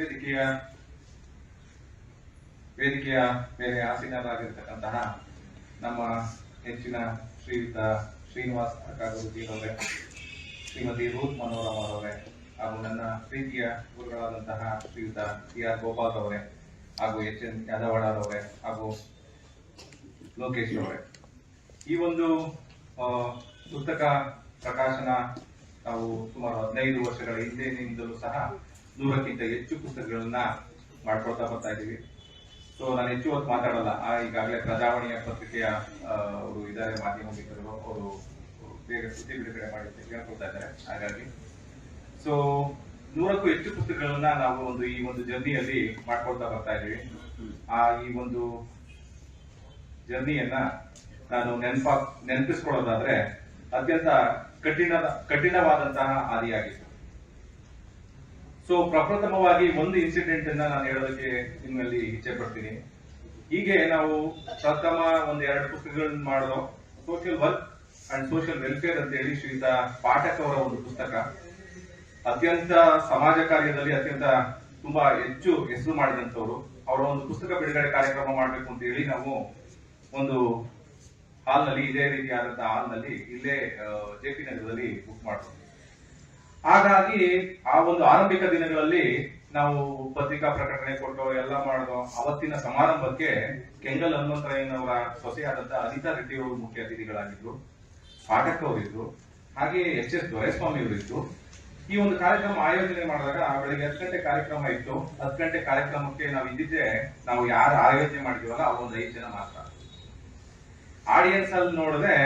ವೇದಿಕೆಯ ವೇದಿಕೆಯ ಮೇಲೆ ಆಸೀನರಾಗಿರ್ತಕ್ಕಂತಹ ನಮ್ಮ ಹೆಚ್ಚಿನ ಶ್ರೀಯುತ ಶ್ರೀನಿವಾಸ್ ಕಾಗುರುಜಿರವರೇ ಶ್ರೀಮತಿ ರೂತ್ ಮನೋರಮ ಅವರೇ, ಹಾಗೂ ನನ್ನ ಪ್ರೀತಿಯ ಗುರುಗಳಾದಂತಹ ಶ್ರೀಯುತ ಟಿ ಆರ್ ಗೋಪಾಲ್ ಅವರೇ, ಹಾಗೂ ಎಚ್ ಎನ್ ಯಾದವಾಡರವರೇ ಹಾಗೂ ಲೋಕೇಶ್ ಅವರೇ. ಈ ಒಂದು ಪುಸ್ತಕ ಪ್ರಕಾಶನ ನಾವು ಸುಮಾರು ಹದಿನೈದು ವರ್ಷಗಳ ಹಿಂದೆ ನಿಂದಲೂ ಸಹ ನೂರಕ್ಕಿಂತ ಹೆಚ್ಚು ಪುಸ್ತಕಗಳನ್ನ ಮಾಡ್ಕೊಳ್ತಾ ಬರ್ತಾ ಇದ್ದೀವಿ. ಸೊ ನಾನು ಹೆಚ್ಚು ಹೊತ್ತು ಮಾತಾಡಲ್ಲ. ಈಗಾಗಲೇ ಪ್ರಜಾವಾಣಿಯ ಪತ್ರಿಕೆಯ ಅವರು ಇದ್ದಾರೆ, ಮಾಧ್ಯಮ ಮಿತ್ರರು, ಅವರು ಬೇಗ ಸುದ್ದಿ ಬಿಡುಗಡೆ ಮಾಡಿ ಹೇಳ್ಕೊಳ್ತಾ ಇದ್ದಾರೆ. ಹಾಗಾಗಿ ಸೊ ನೂರಕ್ಕೂ ಹೆಚ್ಚು ಪುಸ್ತಕಗಳನ್ನ ನಾವು ಒಂದು ಈ ಒಂದು ಜರ್ನಿಯಲ್ಲಿ ಮಾಡ್ಕೊಳ್ತಾ ಬರ್ತಾ ಇದ್ದೀವಿ. ಆ, ಈ ಒಂದು ಜರ್ನಿಯನ್ನ ನಾನು ನೆನಪ ನೆನಪಿಸ್ಕೊಳ್ಳೋದಾದ್ರೆ ಅತ್ಯಂತ ಕಠಿಣ ಕಠಿಣವಾದಂತಹ ಹಾದಿಯಾಗಿತ್ತು. ಸೊ ಪ್ರಪ್ರಥಮವಾಗಿ ಒಂದು ಇನ್ಸಿಡೆಂಟ್ ಅನ್ನ ನಾನು ಹೇಳೋದಕ್ಕೆ ನಿಮ್ಮಲ್ಲಿ ಇಚ್ಛೆ ಪಡ್ತೀನಿ. ಹೀಗೆ ನಾವು ಪ್ರಥಮ ಒಂದ್ ಎರಡು ಪುಸ್ತಕಗಳನ್ನ ಮಾಡೋ social work and social welfare ಅಂತ ಹೇಳಿ ಶ್ರೀಯುತ ಪಾಠಕ್ ಅವರ ಒಂದು ಪುಸ್ತಕ. ಅತ್ಯಂತ ಸಮಾಜ ಕಾರ್ಯದಲ್ಲಿ ಅತ್ಯಂತ ತುಂಬಾ ಹೆಚ್ಚು ಹೆಸರು ಮಾಡಿದಂತವರು ಅವರ ಒಂದು ಪುಸ್ತಕ ಬಿಡುಗಡೆ ಕಾರ್ಯಕ್ರಮ ಮಾಡಬೇಕು ಅಂತ ಹೇಳಿ ನಾವು ಒಂದು ಹಾಲ್ನಲ್ಲಿ ಇದೇ ರೀತಿಯಾದಂತಹ ಹಾಲ್ನಲ್ಲಿ ಇಲ್ಲೇ ಜೆ ಪಿ ನಗರದಲ್ಲಿ ಬುಕ್ ಮಾಡ್ತೀವಿ ಹಾಗಾಗಿ ಆ ಒಂದು ಆರಂಭಿಕ ದಿನಗಳಲ್ಲಿ ನಾವು ಪತ್ರಿಕಾ ಪ್ರಕಟಣೆ ಕೊಟ್ಟು ಎಲ್ಲ ಮಾಡೋದು ಅವತ್ತಿನ ಸಮಾರಂಭಕ್ಕೆ ಕೆಂಗಲ್ ಹನುಮಂತರಾಯನವರ ಸೊಸೆಯಾದಂತ ಅನಿತಾ ರೆಡ್ಡಿ ಅವರು ಮುಖ್ಯ ಅತಿಥಿಗಳಾಗಿದ್ರು. ಪಾಠಕ್ ಅವರಿದ್ರು, ಹಾಗೆ ಎಚ್ ಎಸ್ ದೊರೆಸ್ವಾಮಿ ಅವರಿದ್ರು. ಈ ಒಂದು ಕಾರ್ಯಕ್ರಮ ಆಯೋಜನೆ ಮಾಡಿದಾಗ ಬೆಳಿಗ್ಗೆ ಹತ್ತು ಗಂಟೆ ಕಾರ್ಯಕ್ರಮ ಇತ್ತು. ಹತ್ತು ಗಂಟೆ ಕಾರ್ಯಕ್ರಮಕ್ಕೆ ನಾವು ಇದ್ದಿದ್ದೆ ನಾವು ಯಾರು ಆಯೋಜನೆ ಮಾಡಿದೀವಲ್ಲ, ಆ ಒಂದು ಐದು ಜನ ಮಾತ್ರ. ಆಡಿಯನ್ಸ್ ಅಲ್ಲಿ ನೋಡಿದ್ರೆ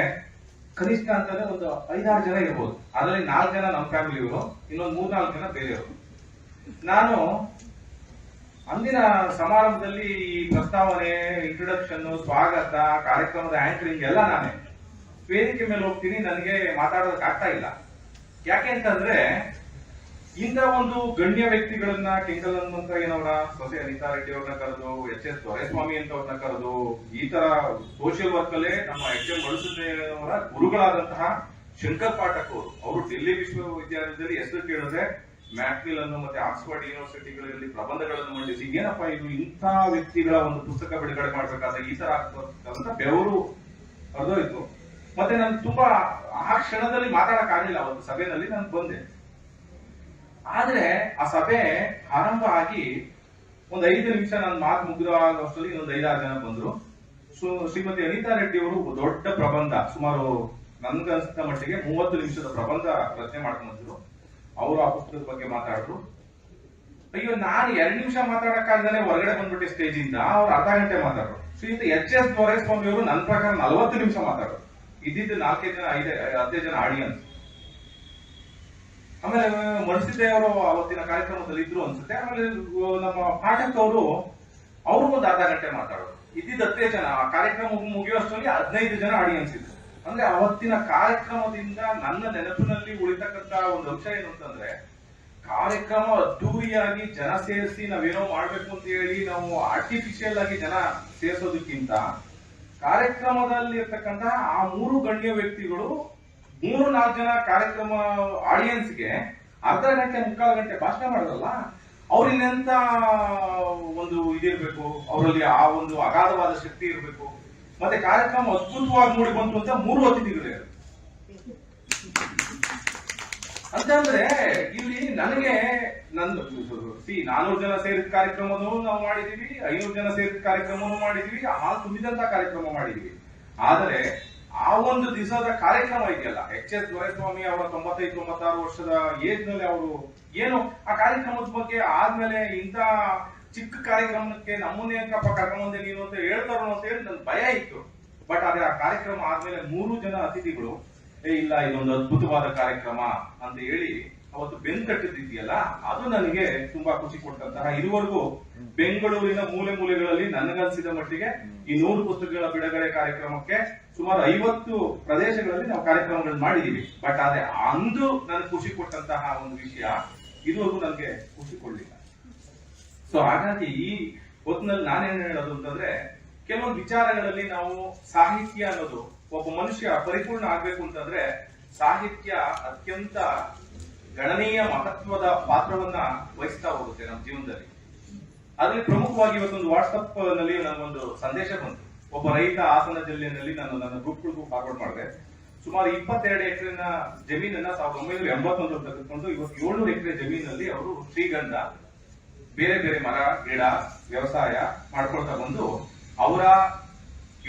ಕನಿಷ್ಠ ಅಂತಂದ್ರೆ ಒಂದು ಐದಾರು ಜನ ಇರ್ಬೋದು. ಅದರಲ್ಲಿ ನಾಲ್ಕು ಜನ ನಮ್ಮ ಫ್ಯಾಮಿಲಿ ಇವರು ಇನ್ನೊಂದು ಮೂರ್ನಾಲ್ಕು ಜನ ಬೇರೆಯವರು. ನಾನು ಅಂದಿನ ಸಮಾರಂಭದಲ್ಲಿ ಈ ಪ್ರಸ್ತಾವನೆ ಇಂಟ್ರೊಡಕ್ಷನ್ ಸ್ವಾಗತ, ಕಾರ್ಯಕ್ರಮದ ಆಂಕರಿಂಗ್ ಎಲ್ಲ ನಾನೇ. ವೇದಿಕೆ ಮೇಲೆ ಹೋಗ್ತೀನಿ, ನನಗೆ ಮಾತಾಡೋದಕ್ಕೆ ಆಗ್ತಾ ಇಲ್ಲ. ಯಾಕೆ ಅಂತಂದ್ರೆ ಇಂಥ ಒಂದು ಗಣ್ಯ ವ್ಯಕ್ತಿಗಳನ್ನ ಕೆಂಗಲ್ ಹನುಮಂತಯ್ಯನವರ ಸೊಸೆ ಅನಿತಾ ರೆಡ್ಡಿ ಅವ್ರನ್ನ ಕರೆದು, ಎಚ್ ಎಸ್ ದೊರೆಸ್ವಾಮಿ ಅಂತ ಅವ್ರನ್ನ ಕರೆದು, ಈ ತರ ಸೋಷಿಯಲ್ ವರ್ಕ್ ಅಲ್ಲೇ ನಮ್ಮ ಎಚ್ ಎಂ ಬಳಸುದೇವರ ಗುರುಗಳಾದಂತಹ ಶಂಕರ್ ಪಾಠಕ್ ಅವರು. ಅವರು ಡೆಲ್ಲಿ ವಿಶ್ವವಿದ್ಯಾಲಯದಲ್ಲಿ ಹೆಸರು ಕೇಳಿದ್ರೆ ಮ್ಯಾಕ್ಮಿಲ್ ಅನ್ನು ಮತ್ತೆ ಆಕ್ಸ್ಫರ್ಡ್ ಯೂನಿವರ್ಸಿಟಿಗಳಲ್ಲಿ ಪ್ರಬಂಧಗಳನ್ನು ಮಂಡಿಸಿ, ಏನಪ್ಪ ಇದು ಇಂಥ ವ್ಯಕ್ತಿಗಳ ಒಂದು ಪುಸ್ತಕ ಬಿಡುಗಡೆ ಮಾಡ್ಬೇಕಾದ್ರೆ ಈ ತರ ಆಗ್ತಕ್ಕಂಥ ಬೆವರು ಹರಿದೋಯ್ತು ಮತ್ತೆ ನಾನು ತುಂಬಾ ಆ ಕ್ಷಣದಲ್ಲಿ ಮಾತಾಡಕ್ ಆಗಲಿಲ್ಲ ಒಂದು ಸಭೆಯಲ್ಲಿ ನಾನು ಬಂದೆ. ಆದ್ರೆ ಆ ಸಭೆ ಆರಂಭ ಆಗಿ ಒಂದ್ ಐದು ನಿಮಿಷ ನನ್ನ ಮಾತು ಮುಗಿದಾಗಷ್ಟರಲ್ಲಿ ಇನ್ನೊಂದು ಐದಾರು ಜನ ಬಂದ್ರು. ಸೊ, ಶ್ರೀಮತಿ ಅನಿತಾ ರೆಡ್ಡಿ ಅವರು ದೊಡ್ಡ ಪ್ರಬಂಧ, ಸುಮಾರು ನನ್ಗನ್ಸಿದ ಮಟ್ಟಿಗೆ ಮೂವತ್ತು ನಿಮಿಷದ ಪ್ರಬಂಧ ರಚನೆ ಮಾಡ್ಕೊಂಡಿದ್ರು ಅವರು ಆ ಪುಸ್ತಕದ ಬಗ್ಗೆ ಮಾತಾಡಿದ್ರು ಅಯ್ಯೋ, ನಾನು ಎರಡು ನಿಮಿಷ ಮಾತಾಡಕ್ಕಾಗ್ದಾನೆ ಹೊರಗಡೆ ಬಂದ್ಬಿಟ್ಟೆ ಸ್ಟೇಜ್ ಇಂದ ಅವ್ರು ಅರ್ಧ ಗಂಟೆ ಮಾತಾಡ್ರು. ಶ್ರೀಯುತ ಎಚ್ ಎಸ್ ದೊರೆಸ್ವಾಮಿ ಅವರು ನನ್ನ ಪ್ರಕಾರ ನಲವತ್ತು ನಿಮಿಷ ಮಾತಾಡ್ರು. ಇದ್ದಿದ್ದು ನಾಲ್ಕೈದು ಜನ, ಐದೇ, ಹದಿನೈದು ಜನ ಆಡಿಯನ್ಸ್. ಆಮೇಲೆ ಮನಸಿದ್ದೆ ಅವರು ಅವತ್ತಿನ ಕಾರ್ಯಕ್ರಮದಲ್ಲಿ ಇದ್ರು ಅನ್ಸುತ್ತೆ. ಆಮೇಲೆ ನಮ್ಮ ಪಾಠಕ್ ಅವರು ಅವರು ಒಂದು ಅರ್ಧ ಗಂಟೆ ಮಾತಾಡೋರು. ಇದ್ದಿದ್ದ ಹತ್ತೇ ಜನ. ಆ ಕಾರ್ಯಕ್ರಮ ಮುಗಿಯುವಷ್ಟರಲ್ಲಿ ಹದಿನೈದು ಜನ ಆಡಿಯನ್ಸ್ ಇದ್ರು. ಅಂದ್ರೆ ಅವತ್ತಿನ ಕಾರ್ಯಕ್ರಮದಿಂದ ನನ್ನ ನೆನಪಿನಲ್ಲಿ ಉಳಿತಕ್ಕಂತ ಒಂದು ಅಂಶ ಏನು ಅಂತಂದ್ರೆ, ಕಾರ್ಯಕ್ರಮ ಅದ್ದೂರಿಯಾಗಿ ಜನ ಸೇರಿಸಿ ನಾವೇನೋ ಮಾಡ್ಬೇಕು ಅಂತ ಹೇಳಿ ನಾವು ಆರ್ಟಿಫಿಷಿಯಲ್ ಆಗಿ ಜನ ಸೇರಿಸೋದಕ್ಕಿಂತ ಕಾರ್ಯಕ್ರಮದಲ್ಲಿ ಇರ್ತಕ್ಕಂತಹ ಆ ಮೂರು ಗಣ್ಯ ವ್ಯಕ್ತಿಗಳು ಮೂರು ನಾಲ್ಕು ಜನ ಕಾರ್ಯಕ್ರಮ ಆಡಿಯನ್ಸ್ಗೆ ಅರ್ಧ ಗಂಟೆ, ಮುಕ್ಕಾಲು ಗಂಟೆ ಭಾಷಣ ಮಾಡೋದಲ್ಲ ಅವ್ರಿನೆಂತ ಒಂದು ಇದಿರ್ಬೇಕು, ಅವರಲ್ಲಿ ಆ ಒಂದು ಅಗಾಧವಾದ ಶಕ್ತಿ ಇರಬೇಕು ಮತ್ತೆ ಕಾರ್ಯಕ್ರಮ ಅದ್ಭುತವಾಗಿ ಮೂಡಿ ಬಂತು ಅಂತ ಮೂರು ಅತಿಥಿಗಳು. ಅಂತಂದ್ರೆ ಇಲ್ಲಿ ನನಗೆ ನಂದು, ಸಿ, ನಾನೂರು ಜನ ಸೇರಿದ ಕಾರ್ಯಕ್ರಮನೂ ನಾವು ಮಾಡಿದೀವಿ, ಐನೂರು ಜನ ಸೇರಿದ ಕಾರ್ಯಕ್ರಮನೂ ಮಾಡಿದೀವಿ ಹಾಲು ತುಂಬಿದಂತ ಕಾರ್ಯಕ್ರಮ ಮಾಡಿದೀವಿ ಆದರೆ ಆ ಒಂದು ದಿವಸದ ಕಾರ್ಯಕ್ರಮ ಇದೆಯಲ್ಲ? ಎಚ್ ಎಸ್ ದೊರೆಸ್ವಾಮಿ ಅವರ ತೊಂಬತ್ತೈದು, ತೊಂಬತ್ತಾರು ವರ್ಷದ ಏಜ್ನಲ್ಲಿ ಅವರು ಏನು ಆ ಕಾರ್ಯಕ್ರಮದ ಬಗ್ಗೆ ಆದ್ಮೇಲೆ ಇಂತ ಚಿಕ್ಕ ಕಾರ್ಯಕ್ರಮಕ್ಕೆ ನಮ್ಮನ್ನೇ ಅಂತಪ್ಪ ಕರ್ಕೊಂಬಂದೆ ನೀನು ಅಂತ ಹೇಳ್ತಾರೋ ಅಂತ ಹೇಳಿ ನನ್ ಭಯ ಇತ್ತು. ಬಟ್ ಅದೇ ಆ ಕಾರ್ಯಕ್ರಮ ಆದ್ಮೇಲೆ ಮೂರು ಜನ ಅತಿಥಿಗಳು, ಏ, ಇಲ್ಲ, ಇದೊಂದು ಅದ್ಭುತವಾದ ಕಾರ್ಯಕ್ರಮ ಅಂತ ಹೇಳಿ ಅವತ್ತು ಬೆನ್ ಕಟ್ಟಿದ್ದಿದೆಯಲ್ಲ ಅದು ನನಗೆ ತುಂಬಾ ಖುಷಿ ಕೊಟ್ಟಂತಹ ಇದುವರೆಗೂ ಬೆಂಗಳೂರಿನ ಮೂಲೆ ಮೂಲೆಗಳಲ್ಲಿ ನನಗನ್ಸಿದ ಮಟ್ಟಿಗೆ ಈ ನೂರು ಪುಸ್ತಕಗಳ ಬಿಡುಗಡೆ ಕಾರ್ಯಕ್ರಮಕ್ಕೆ ಸುಮಾರು ಐವತ್ತು ಪ್ರದೇಶಗಳಲ್ಲಿ ನಾವು ಕಾರ್ಯಕ್ರಮಗಳನ್ನು ಮಾಡಿದೀವಿ. ಬಟ್ ಆದ್ರೆ ಅಂದು ನನಗೆ ಖುಷಿ ಕೊಟ್ಟಂತಹ ಒಂದು ವಿಷಯ, ಇದುವರೆಗೂ ನನಗೆ ಖುಷಿ ಕೊಡ್ಲಿಲ್ಲ. ಸೊ ಹಾಗಾಗಿ ಈ ಹೊತ್ತಿನಲ್ಲಿ ನಾನೇನು ಹೇಳೋದು ಅಂತಂದ್ರೆ, ಕೆಲವೊಂದು ವಿಚಾರಗಳಲ್ಲಿ ನಾವು ಸಾಹಿತ್ಯ ಅನ್ನೋದು ಒಬ್ಬ ಮನುಷ್ಯ ಪರಿಪೂರ್ಣ ಆಗ್ಬೇಕು ಅಂತಂದ್ರೆ, ಸಾಹಿತ್ಯ ಅತ್ಯಂತ ಗಣನೀಯ ಮಹತ್ವದ ಪಾತ್ರವನ್ನ ವಹಿಸ್ತಾ ಹೋಗುತ್ತೆ ನಮ್ಮ ಜೀವನದಲ್ಲಿ. ಅದರಲ್ಲಿ ಪ್ರಮುಖವಾಗಿ ಇವತ್ತೊಂದು ವಾಟ್ಸಪ್ನಲ್ಲಿ ನನಗೊಂದು ಸಂದೇಶ ಬಂತು. ಒಬ್ಬ ರೈತ ಹಾಸನ ಜಿಲ್ಲೆಯಲ್ಲಿ ನಾನು ನನ್ನ ಗ್ರೂಪ್ಗಳಿಗೂ ಫಾರ್ವರ್ಡ್ ಮಾಡಿದೆ. ಸುಮಾರು ಇಪ್ಪತ್ತೆರಡು ಎಕರೆನ ಜಮೀನನ್ನ ಸಾವಿರದ ಒಂಬೈನೂರ ಎಂಬತ್ತೊಂದು ತೆಗೆದುಕೊಂಡು ಇವತ್ತು ಏಳ್ನೂರು ಎಕರೆ ಜಮೀನಲ್ಲಿ ಅವರು ಶ್ರೀಗಂಧ, ಬೇರೆ ಬೇರೆ ಮರ, ಗಿಡ, ವ್ಯವಸಾಯ ಮಾಡ್ಕೊಳ್ತಾ ಬಂದು ಅವರ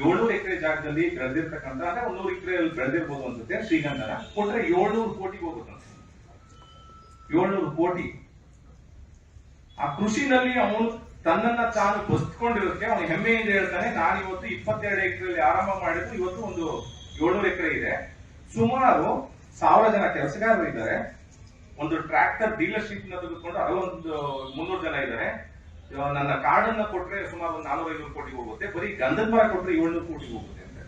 ಏಳ್ನೂರು ಎಕರೆ ಜಾಗದಲ್ಲಿ ಬೆಳೆದಿರ್ತಕ್ಕಂಥ, ಅಂದ್ರೆ ಒಂದೂರು ಎಕರೆ ಬೆಳೆದಿರ್ಬೋದು ಅನ್ಸುತ್ತೆ ಶ್ರೀಗಂಧನ. ಕೊಟ್ರೆ ಏಳ್ನೂರು ಕೋಟಿಗೆ ಹೋಗುತ್ತಂತೆ ಏಳ್ನೂರು ಕೋಟಿ. ಆ ಕೃಷಿನಲ್ಲಿ ಅವನು ತನ್ನನ್ನ ತಾನು ಬಸ್ಕೊಂಡಿರೋದಕ್ಕೆ ಅವನು ಹೆಮ್ಮೆಯಿಂದ ಹೇಳ್ತಾನೆ ನಾನು ಇವತ್ತು ಇಪ್ಪತ್ತೆರಡು ಎಕರೆಯಲ್ಲಿ ಆರಂಭ ಮಾಡಿದ್ದು ಇವತ್ತು ಒಂದು ಏಳ್ನೂರು ಎಕರೆ ಇದೆ. ಸುಮಾರು ಸಾವಿರ ಜನ ಕೆಲಸಗಾರರು ಇದ್ದಾರೆ. ಒಂದು ಟ್ರ್ಯಾಕ್ಟರ್ ಡೀಲರ್ಶಿಪ್ನ ತೆಗೆದುಕೊಂಡು ಅರವೊಂದು ಮುನ್ನೂರು ಜನ ಇದ್ದಾರೆ. ನನ್ನ ಕಾರ್ಡನ್ನ ಕೊಟ್ರೆ ಸುಮಾರು ಒಂದು ನಾನೂರ ಐನೂರು ಕೋಟಿಗೆ ಹೋಗುತ್ತೆ. ಬರೀ ಗಂಧದ ಮರ ಕೊಟ್ರೆ ಏಳ್ನೂರು ಕೋಟಿ ಹೋಗುತ್ತೆ ಅಂತ.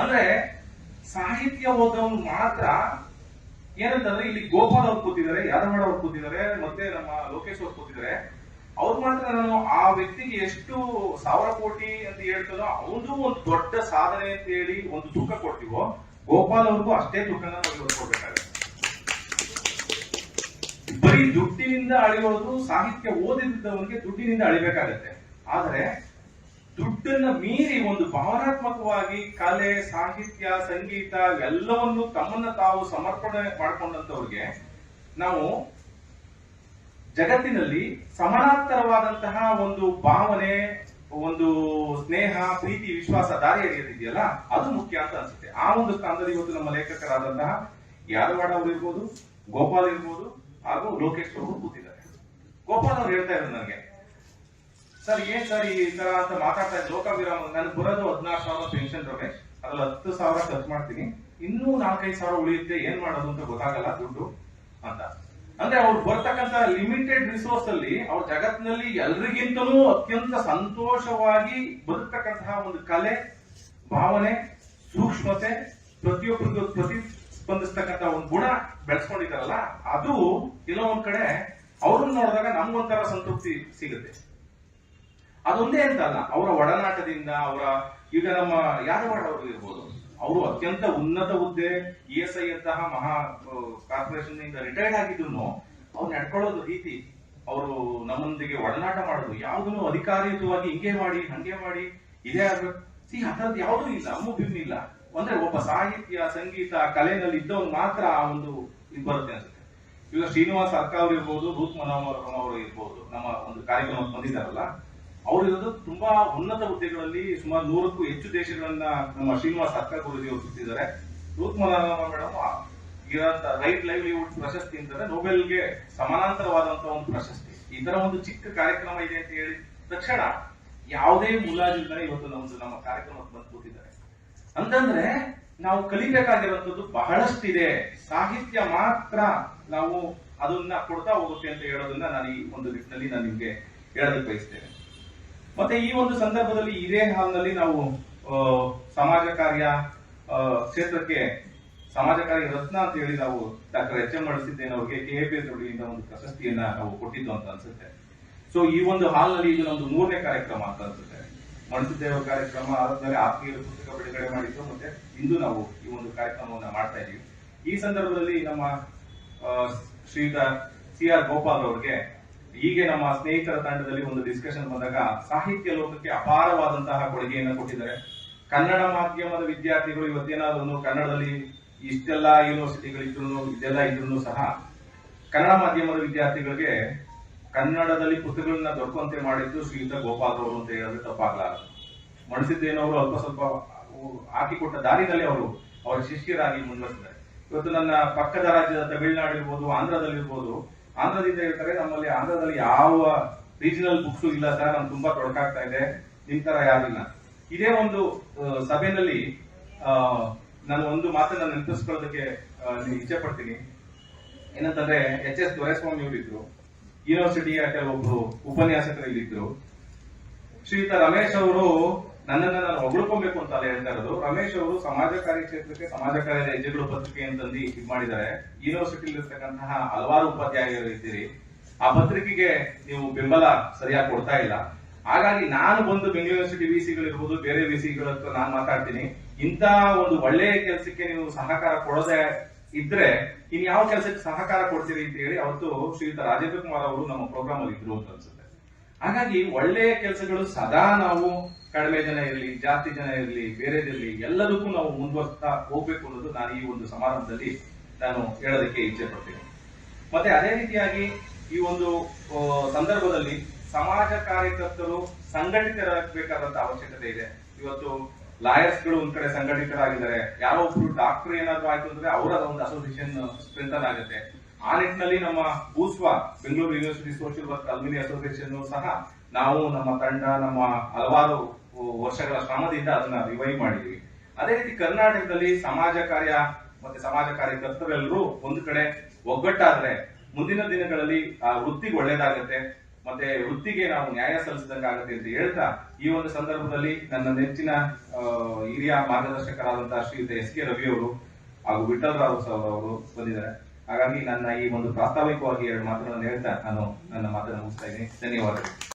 ಅಂದ್ರೆ ಸಾಹಿತ್ಯ ಓದವನು ಮಾತ್ರ ಏನಂತಂದ್ರೆ ಇಲ್ಲಿ ಗೋಪಾಲ್ ಅವ್ರು ಕೂತಿದ್ದಾರೆ ಯಾದವಾಡ ಅವ್ರು ಕೂತಿದ್ದಾರೆ, ಮತ್ತೆ ನಮ್ಮ ಲೋಕೇಶ್ ಅವ್ರು ಕೂತಿದ್ದಾರೆ. ಅವ್ರು ಮಾತ್ರ ನಾನು ಆ ವ್ಯಕ್ತಿಗೆ ಎಷ್ಟು ಸಾವಿರ ಕೋಟಿ ಅಂತ ಹೇಳ್ತದೋ ಅವನು ಒಂದು ದೊಡ್ಡ ಸಾಧನೆ ಅಂತ ಹೇಳಿ ಒಂದು ತೂಕ ಕೊಡ್ತೀವೋ, ಗೋಪಾಲ್ ಅವ್ರಿಗೂ ಅಷ್ಟೇ ತೂಕನ ನಾವು ಕೊಡ್ಬೇಕಾಗುತ್ತೆ. ಬರೀ ದುಡ್ಡಿನಿಂದ ಅಳೆಯೋದು, ಸಾಹಿತ್ಯ ಓದಿದ್ದವನಿಗೆ ದುಡ್ಡಿನಿಂದ ಅಳಿಬೇಕಾಗತ್ತೆ. ಆದ್ರೆ ದುಡ್ಡನ್ನ ಮೀರಿ ಒಂದು ಭಾವನಾತ್ಮಕವಾಗಿ ಕಲೆ, ಸಾಹಿತ್ಯ, ಸಂಗೀತ ಎಲ್ಲವನ್ನು ತಮ್ಮನ್ನ ತಾವು ಸಮರ್ಪಣೆ ಮಾಡಿಕೊಂಡಂತವ್ರಿಗೆ ನಾವು ಜಗತ್ತಿನಲ್ಲಿ ಸಮಾನಾಂತರವಾದಂತಹ ಒಂದು ಭಾವನೆ, ಒಂದು ಸ್ನೇಹ, ಪ್ರೀತಿ, ವಿಶ್ವಾಸ ದಾರಿ ಎಳೆಯೋದಿದೆಯಲ್ಲ, ಅದು ಮುಖ್ಯ ಅಂತ ಅನ್ಸುತ್ತೆ. ಆ ಒಂದು ಸ್ಥಾನದಲ್ಲಿ ಇವತ್ತು ನಮ್ಮ ಲೇಖಕರಾದಂತಹ ಯಾದವಾಡ ಅವರು ಇರ್ಬೋದು, ಗೋಪಾಲ್ ಇರ್ಬೋದು ಹಾಗೂ ಲೋಕೇಶ್ ಅವರು ಕೂತಿದ್ದಾರೆ. ಗೋಪಾಲ್ ಅವ್ರು ಹೇಳ್ತಾ ಇದ್ರು ನನಗೆ ಸರ್, ಏನ್ ಸರ್ ಈ ತರ ಅಂತ ಮಾತಾಡ್ತಾ ಲೋಕ ವಿರಾಮ ನನ್ಗೆ ಬರೋದು ಹದಿನಾರು ಸಾವಿರ ಪೆನ್ಷನ್ ರಮೇಶ್ ಅದ್ರಲ್ಲಿ ಹತ್ತು ಸಾವಿರ ಖರ್ಚು ಮಾಡ್ತೀನಿ. ಇನ್ನೂ ನಾಲ್ಕೈದು ಸಾವಿರ ಉಳಿಯುತ್ತೆ. ಏನ್ ಮಾಡೋದು ಅಂತ ಗೊತ್ತಾಗಲ್ಲ ದುಡ್ಡು ಅಂತ. ಅಂದ್ರೆ ಅವ್ರು ಬರ್ತಕ್ಕಂತ ಲಿಮಿಟೆಡ್ ರಿಸೋರ್ಸ್ ಅಲ್ಲಿ ಅವ್ರ ಜಗತ್ತಿನಲ್ಲಿ ಎಲ್ರಿಗಿಂತಲೂ ಅತ್ಯಂತ ಸಂತೋಷವಾಗಿ ಬದುಕ್ತಕ್ಕಂತಹ ಒಂದು ಕಲೆ, ಭಾವನೆ, ಸೂಕ್ಷ್ಮತೆ ಪ್ರತಿಯೊಬ್ಬರಿಗೂ ಪ್ರತಿಸ್ಪಂದಿಸ್ತಕ್ಕಂತ ಒಂದು ಗುಣ ಬೆಳೆಸ್ಕೊಂಡಿದಾರಲ್ಲ ಅದು ಕೆಲವೊಂದ್ ಕಡೆ ಅವ್ರನ್ನ ನೋಡಿದಾಗ ನಮ್ಗೊಂಥರ ಸಂತೃಪ್ತಿ ಸಿಗುತ್ತೆ. ಅದೊಂದೇ ಅಂತ ಅಲ್ಲ. ಅವರ ಒಡನಾಟದಿಂದ, ಅವರ, ಈಗ ನಮ್ಮ ಯಾದವಾಡ ಅವರು ಇರ್ಬೋದು. ಅವರು ಅತ್ಯಂತ ಉನ್ನತ ಹುದ್ದೆ, ಇ ಎಸ್ ಐ ಅಂತಹ ಮಹಾ ಕಾರ್ಪೊರೇಷನ್ ಇಂದ ರಿಟೈರ್ಡ್ ಆಗಿದ್ರು ಅವ್ರು ನಡ್ಕೊಳ್ಳೋದು ರೀತಿ. ಅವರು ನಮ್ಮೊಂದಿಗೆ ಒಡನಾಟ ಮಾಡೋದು. ಯಾವುದನ್ನು ಅಧಿಕಾರಿಯುತವಾಗಿ ಹಿಂಗೆ ಮಾಡಿ, ಹಂಗೆ ಮಾಡಿ, ಇದೇ ಆಗ್ಬೇಕು. ಸಿ ಅದರದ್ದು ಯಾವುದೂ ಇಲ್ಲ, ಅಮ್ಮು ಇಲ್ಲ. ಅಂದ್ರೆ ಒಬ್ಬ ಸಾಹಿತ್ಯ, ಸಂಗೀತ, ಕಲೆನಲ್ಲಿ ಇದ್ದವನು ಮಾತ್ರ ಆ ಒಂದು ಇದು ಬರುತ್ತೆ ಅನ್ಸುತ್ತೆ. ಇವಾಗ ಶ್ರೀನಿವಾಸ್ ಅರ್ಕ ಅವರು ಇರ್ಬೋದು ರೂತ್ ಮನೋಹರ್ ಅವರು ಇರ್ಬೋದು, ನಮ್ಮ ಒಂದು ಕಾರ್ಯಕ್ರಮ ಬಂದಿದ್ದಾರಲ್ಲ. ಅವರು ಇರೋದು ತುಂಬಾ ಉನ್ನತ ಹುದ್ದೆಗಳಲ್ಲಿ ಸುಮಾರು ನೂರಕ್ಕೂ ಹೆಚ್ಚು ದೇಶಗಳನ್ನ ನಮ್ಮ ಶ್ರೀನಿವಾಸ್ ಸರ್ಕಾರ ಗುರುಜಿ ಅವರು ಸುತ್ತಿದ್ದಾರೆ ರೂತ್ ಮನೋಹರ್ ಮೇಡಮ್ ಇರೋಂತ ರೈಟ್ ಲೈವ್ಲಿಹುಡ್ ಪ್ರಶಸ್ತಿ ಅಂತಂದ್ರೆ ನೊಬೆಲ್ಗೆ ಸಮಾನಾಂತರವಾದಂತಹ ಒಂದು ಪ್ರಶಸ್ತಿ. ಈ ತರ ಒಂದು ಚಿಕ್ಕ ಕಾರ್ಯಕ್ರಮ ಇದೆ ಅಂತ ಹೇಳಿದ ತಕ್ಷಣ ಯಾವುದೇ ಮುಲಾಜಿಲ್ಲ ಇವತ್ತು ನಮ್ದು ನಮ್ಮ ಕಾರ್ಯಕ್ರಮಕ್ಕೆ ಬಂದು ಕೂತಿದ್ದಾರೆ ಅಂತಂದ್ರೆ ನಾವು ಕಲಿಬೇಕಾಗಿರುವಂತದ್ದು ಬಹಳಷ್ಟಿದೆ. ಸಾಹಿತ್ಯ ಮಾತ್ರ ನಾವು ಅದನ್ನ ಕೊಡ್ತಾ ಹೋಗುತ್ತೆ ಅಂತ ಹೇಳೋದನ್ನ ನಾನು ಈ ಒಂದು ನಿಟ್ಟಿನಲ್ಲಿ ನಾನು ನಿಮ್ಗೆ ಹೇಳೋದಕ್ಕೆ ಬಯಸ್ತೇನೆ. ಮತ್ತೆ ಈ ಒಂದು ಸಂದರ್ಭದಲ್ಲಿ ಇದೇ ಹಾಲ್ನಲ್ಲಿ ನಾವು ಸಮಾಜ ಕಾರ್ಯ ಕ್ಷೇತ್ರಕ್ಕೆ ಸಮಾಜ ಕಾರ್ಯ ರತ್ನ ಅಂತ ಹೇಳಿ ನಾವು ಡಾಕ್ಟರ್ ಎಚ್ ಎಂ ಅವರಿಗೆ ಕೆ ಎ, ಪಿ ದೊಡ್ಡಿಯಿಂದ ಒಂದು ಪ್ರಶಸ್ತಿಯನ್ನ ನಾವು ಕೊಟ್ಟಿದ್ದು ಅಂತ ಅನ್ಸುತ್ತೆ. ಸೊ ಈ ಒಂದು ಹಾಲ್ನಲ್ಲಿ ಇದು ನಮ್ದು ಮೂರನೇ ಕಾರ್ಯಕ್ರಮ ಅಂತ ಅನ್ಸುತ್ತೆ. ಮಣಸಿದ್ದೇವ ಕಾರ್ಯಕ್ರಮ ಆದ್ಮೇಲೆ ಆತ್ಮೀಯರ ಪುಸ್ತಕ ಬಿಡುಗಡೆ ಮಾಡಿದ್ದು ಮತ್ತೆ ಇಂದು ನಾವು ಈ ಒಂದು ಕಾರ್ಯಕ್ರಮವನ್ನ ಮಾಡ್ತಾ ಇದೀವಿ. ಈ ಸಂದರ್ಭದಲ್ಲಿ ನಮ್ಮ ಶ್ರೀಯುತ ಸಿ ಆರ್ ಗೋಪಾಲ್ ಅವರಿಗೆ ಹೀಗೆ ನಮ್ಮ ಸ್ನೇಹಿತರ ತಂಡದಲ್ಲಿ ಒಂದು ಡಿಸ್ಕಷನ್ ಬಂದಾಗ ಸಾಹಿತ್ಯ ಲೋಕಕ್ಕೆ ಅಪಾರವಾದಂತಹ ಕೊಡುಗೆಯನ್ನು ಕೊಟ್ಟಿದ್ದಾರೆ. ಕನ್ನಡ ಮಾಧ್ಯಮದ ವಿದ್ಯಾರ್ಥಿಗಳು ಇವತ್ತೇನಾದ್ರೂ ಕನ್ನಡದಲ್ಲಿ ಇಷ್ಟೆಲ್ಲ ಯೂನಿವರ್ಸಿಟಿಗಳಿದ್ರು ಇದೆಲ್ಲ ಇದ್ರು ಸಹ ಕನ್ನಡ ಮಾಧ್ಯಮದ ವಿದ್ಯಾರ್ಥಿಗಳಿಗೆ ಕನ್ನಡದಲ್ಲಿ ಪುಸ್ತಕಗಳನ್ನ ದೊರಕುವಂತೆ ಮಾಡಿದ್ದು ಶ್ರೀಯುತ ಗೋಪಾಲ್ ಅವರು ಅಂತ ಹೇಳಿದ್ರೆ ತಪ್ಪಾಗಲಾರದು. ಮಣಸಿದ್ದೇನವರು ಅಲ್ಪ ಸ್ವಲ್ಪ ಹಾಕಿಕೊಟ್ಟ ದಾರಿನಲ್ಲಿ ಅವರು ಅವರ ಶಿಷ್ಯರಾಗಿ ಮುಂದುವರೆಸಿದ್ದಾರೆ. ಇವತ್ತು ನನ್ನ ಪಕ್ಕದ ರಾಜ್ಯದ ತಮಿಳುನಾಡು ಇರ್ಬೋದು, ಆಂಧ್ರದಲ್ಲಿರ್ಬೋದು ಆಂಧ್ರದಿಂದ ಹೇಳ್ತಾರೆ, ನಮ್ಮಲ್ಲಿ ಆಂಧ್ರದಲ್ಲಿ ಯಾವ ರೀಜನಲ್ ಬುಕ್ಸ್ ಇಲ್ಲ ಸರ್, ನಮ್ಗೆ ತುಂಬಾ ತೊಡಕಾಗ್ತಾ ಇದೆ, ನಿಮ್ ತರ ಯಾರಿಲ್ಲ ಇದೇ ಒಂದು ಸಭೆಯಲ್ಲಿ ನಾನು ಒಂದು ಮಾತನ್ನ ನೆನಪಿಸ್ಕೊಳ್ಳೋದಕ್ಕೆ ಇಚ್ಛೆ ಪಡ್ತೀನಿ. ಏನಂತಂದ್ರೆ, ಎಚ್ ಎಸ್ ದೊರೆಸ್ವಾಮಿ ಅವರಿದ್ರು ಯೂನಿವರ್ಸಿಟಿಯ ಕೆಲವೊಬ್ರು ಉಪನ್ಯಾಸಕರು ಇಲ್ಲಿದ್ರು ಶ್ರೀಯುತ ರಮೇಶ್ ಅವರು ನನ್ನನ್ನ ನಾನು ಹೊಗಳ್ಕೊಬೇಕು ಅಂತ ಹೇಳ್ತಾ ಇರೋದು. ರಮೇಶ್ ಅವರು ಸಮಾಜ ಕಾರ್ಯ ಕ್ಷೇತ್ರಕ್ಕೆ ಸಮಾಜ ಕಾರ್ಯದ ಹೆಜ್ಜೆಗಳು ಪತ್ರಿಕೆ ಅಂತಂದು ಇದು ಮಾಡಿದ್ದಾರೆ. ಯೂನಿವರ್ಸಿಟಿಲಿ ಇರ್ತಕ್ಕಂತಹ ಹಲವಾರು ಉಪಾಧ್ಯಾಯರು ಇದ್ದೀರಿ. ಆ ಪತ್ರಿಕೆಗೆ ನೀವು ಬೆಂಬಲ ಸರಿಯಾಗಿ ಕೊಡ್ತಾ ಇಲ್ಲ. ಹಾಗಾಗಿ ನಾನು ಬಂದು ಬೆಂಗಳೂರು ಯೂನಿವರ್ಸಿಟಿ ವಿಸಿಗಳಿರ್ಬೋದು ಬೇರೆ ವಿಸಿಗಳ ಹತ್ರ ನಾನು ಮಾತಾಡ್ತೀನಿ. ಇಂತಹ ಒಂದು ಒಳ್ಳೆಯ ಕೆಲಸಕ್ಕೆ ನೀವು ಸಹಕಾರ ಕೊಡದೆ ಇದ್ರೆ ಇನ್ ಯಾವ ಕೆಲಸಕ್ಕೆ ಸಹಕಾರ ಕೊಡ್ತೀರಿ ಅಂತ ಹೇಳಿ ಅವತ್ತು ಶ್ರೀಯುತ ರಾಜೇಂದ್ರ ಕುಮಾರ್ ಅವರು ನಮ್ಮ ಪ್ರೋಗ್ರಾಮ್ ಅಲ್ಲಿ ಇದ್ರು ಅಂತ ಅನ್ಸುತ್ತೆ. ಹಾಗಾಗಿ ಒಳ್ಳೆಯ ಕೆಲಸಗಳು ಸದಾ ನಾವು ಕಡಿಮೆ ಜನ ಇರಲಿ, ಜಾಸ್ತಿ ಜನ ಇರಲಿ ಬೇರೆದಿರಲಿ ಎಲ್ಲದಕ್ಕೂ ನಾವು ಮುಂದುವರ್ತಾ ಹೋಗ್ಬೇಕು ಅನ್ನೋದು ನಾನು ಈ ಒಂದು ಸಮಾರಂಭದಲ್ಲಿ ನಾನು ಹೇಳೋದಕ್ಕೆ ಇಚ್ಛೆ ಪಡ್ತೀನಿ. ಮತ್ತೆ ಅದೇ ರೀತಿಯಾಗಿ ಈ ಒಂದು ಸಂದರ್ಭದಲ್ಲಿ ಸಮಾಜ ಕಾರ್ಯಕರ್ತರು ಸಂಘಟಿತರಾಗಬೇಕಾದಂತ ಅವಶ್ಯಕತೆ ಇದೆ. ಇವತ್ತು ಲಾಯರ್ಸ್ಗಳು ಒಂದ್ ಕಡೆ ಸಂಘಟಿತರಾಗಿದ್ದಾರೆ, ಯಾರೋ ಒಬ್ರು ಡಾಕ್ಟರ್ ಏನಾದ್ರು ಆಯ್ತು ಅಂದ್ರೆ ಅವರ ಒಂದು ಅಸೋಸಿಯೇಷನ್ ಸ್ಟ್ರೆಂಥನ್ ಆಗುತ್ತೆ. ಆ ನಿಟ್ಟಿನಲ್ಲಿ ನಮ್ಮ ಭೂಸ್ವ, Bengaluru university social work alumni association ಸಹ ನಾವು ನಮ್ಮ ತಂಡ, ನಮ್ಮ ಹಲವಾರು ವರ್ಷಗಳ ಶ್ರಮದಿಂದ ಅದನ್ನ ರಿವೈವ್ ಮಾಡಿದೀವಿ. ಅದೇ ರೀತಿ ಕರ್ನಾಟಕದಲ್ಲಿ ಸಮಾಜ ಕಾರ್ಯ ಮತ್ತೆ ಸಮಾಜ ಕಾರ್ಯಕರ್ತರೆಲ್ಲರೂ ಒಂದು ಕಡೆ ಒಗ್ಗಟ್ಟಾದ್ರೆ ಮುಂದಿನ ದಿನಗಳಲ್ಲಿ ಆ ವೃತ್ತಿಗೆ ಒಳ್ಳೇದಾಗತ್ತೆ, ಮತ್ತೆ ವೃತ್ತಿಗೆ ನಾವು ನ್ಯಾಯ ಸಲ್ಲಿಸಿದಂಗಾಗತ್ತೆ ಅಂತ ಹೇಳ್ತಾ ಈ ಒಂದು ಸಂದರ್ಭದಲ್ಲಿ ನನ್ನ ನೆಚ್ಚಿನ ಹಿರಿಯ ಮಾರ್ಗದರ್ಶಕರಾದಂತಹ ಶ್ರೀಯುತ ಎಸ್ ಕೆ ರವಿ ಅವರು ಹಾಗೂ ವಿಠಲ್ ರಾವ್ ಸರ್ ಅವರು ಬಂದಿದ್ದಾರೆ. ಹಾಗಾಗಿ ನನ್ನ ಈ ಒಂದು ಪ್ರಾಸ್ತಾವಿಕವಾಗಿ ಎರಡು ಮಾತುಗಳನ್ನು ಹೇಳ್ತಾ ನಾನು ನನ್ನ ಮಾತನ್ನು ಮುಗಿಸ್ತಾ ಇದ್ದೀನಿ. ಧನ್ಯವಾದಗಳು.